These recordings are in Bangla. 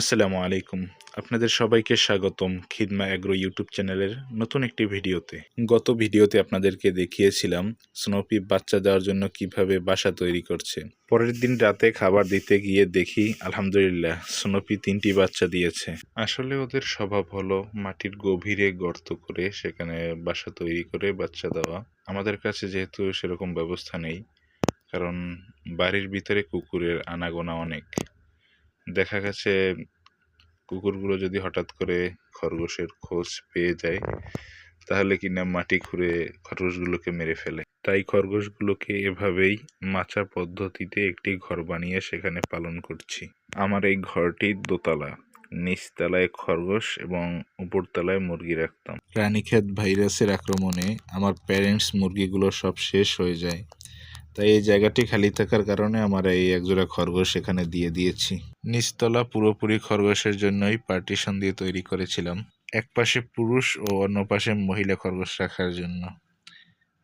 আসসালামু আলাইকুম। আপনাদের সবাইকে স্বাগতম খিদমা অ্যাগ্রো ইউটিউব চ্যানেলের নতুন একটি ভিডিওতে। গত ভিডিওতে আপনাদেরকে দেখিয়েছিলাম স্নোপি বাচ্চা দেওয়ার জন্য কীভাবে বাসা তৈরি করছে। পরের দিন রাতে খাবার দিতে গিয়ে দেখি, আলহামদুলিল্লাহ স্নোপি তিনটি বাচ্চা দিয়েছে। আসলে ওদের স্বভাব হলো মাটির গভীরে গর্ত করে সেখানে বাসা তৈরি করে বাচ্চা দেওয়া। আমাদের কাছে যেহেতু সেরকম ব্যবস্থা নেই, কারণ বাড়ির ভিতরে কুকুরের আনাগোনা অনেক। দেখা গেছে কুকুরগুলো যদি হঠাৎ করে খরগোশের খোঁজ পেয়ে যায়, তাহলে কিনা মাটি খুঁড়ে খরগোশগুলোকে মেরে ফেলে। তাই খরগোশগুলোকে এভাবেই মাচা পদ্ধতিতে একটি ঘর বানিয়ে সেখানে পালন করছি। আমার এই ঘরটি দোতলা। নিচতলায় খরগোশ এবং উপরতলায় মুরগি রাখতাম। রানীক্ষেত ভাইরাসের আক্রমণে আমার প্যারেন্টস মুরগিগুলো সব শেষ হয়ে যায়। তাই এই জায়গাটি খালি থাকার কারণে আমার এই একজোড়া খরগোশ এখানে দিয়ে দিয়েছি। নিচতলা পুরোপুরি খরগোশের জন্যই পার্টিশন দিয়ে তৈরি করেছিলাম। এক পাশে পুরুষ ও অন্য পাশে মহিলা খরগোশ রাখার জন্য।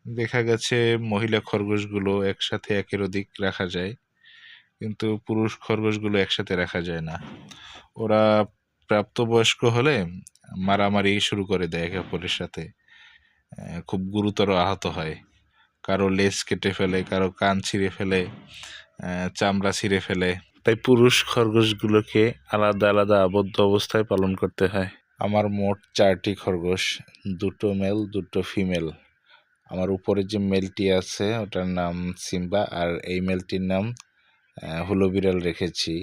দেখা গেছে মহিলা খরগোশগুলো একসাথে একের অধিক রাখা যায়, কিন্তু পুরুষ খরগোশগুলো একসাথে রাখা যায় না। ওরা প্রাপ্তবয়স্ক হলে মারামারি শুরু করে দেয় একে অপরের সাথে। খুব গুরুতর আহত হয়। কারও লেজ কেটে ফেলে, কারও কান ছিঁড়ে ফেলে চামড়া ছিঁড়ে ফেলে তাই পুরুষ খরগোশগুলোকে আলাদা আলাদা আবদ্ধ অবস্থায় পালন করতে হয়। আমার মোট চারটি খরগোশ, দুটো মেল দুটো ফিমেল আমার উপরে যে মেলটি আছে, ওটার নাম সিম্বা, আর এই মেলটির নাম হুলো বিড়াল রেখেছি।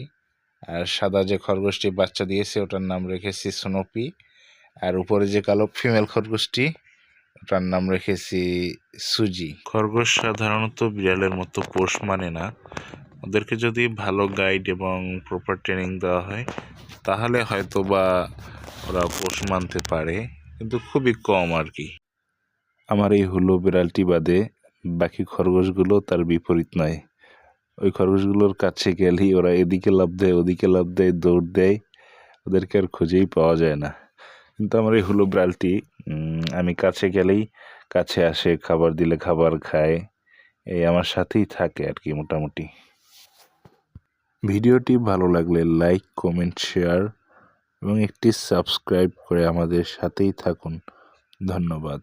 আর সাদা যে খরগোশটি বাচ্চা দিয়েছে, ওটার নাম রেখেছি স্নোপি। আর উপরে যে কালো ফিমেল খরগোশটি, ওটার নাম রেখেছি সুজি। খরগোশ সাধারণত বিড়ালের মতো পোষ মানে না। ওদেরকে যদি ভালো গাইড এবং প্রপার ট্রেনিং দেওয়া হয়, তাহলে হয়তো বা ওরা পোষ মানতে পারে, কিন্তু খুবই কম আর কি আমার এই হুলো বিড়ালটি বাদে বাকি খরগোশগুলো তার বিপরীত নয়। ওই খরগোশগুলোর কাছে গেলেই ওরা এদিকে লাভ দেয়, ওদিকে লাভ দেয়, দৌড় দেয়, ওদেরকে আর খুঁজেই পাওয়া যায় না। কিন্তু আমার এই হুলো বিড়ালটি আমি কাছে গেলেই কাছে আসে, খাবার দিলে খাবার খায়, এই আমার সাথেই থাকে আর কি মোটামুটি। ভিডিওটি ভালো লাগলে লাইক কমেন্ট শেয়ার এবং একটি সাবস্ক্রাইব করে আমাদের সাথেই থাকুন। ধন্যবাদ।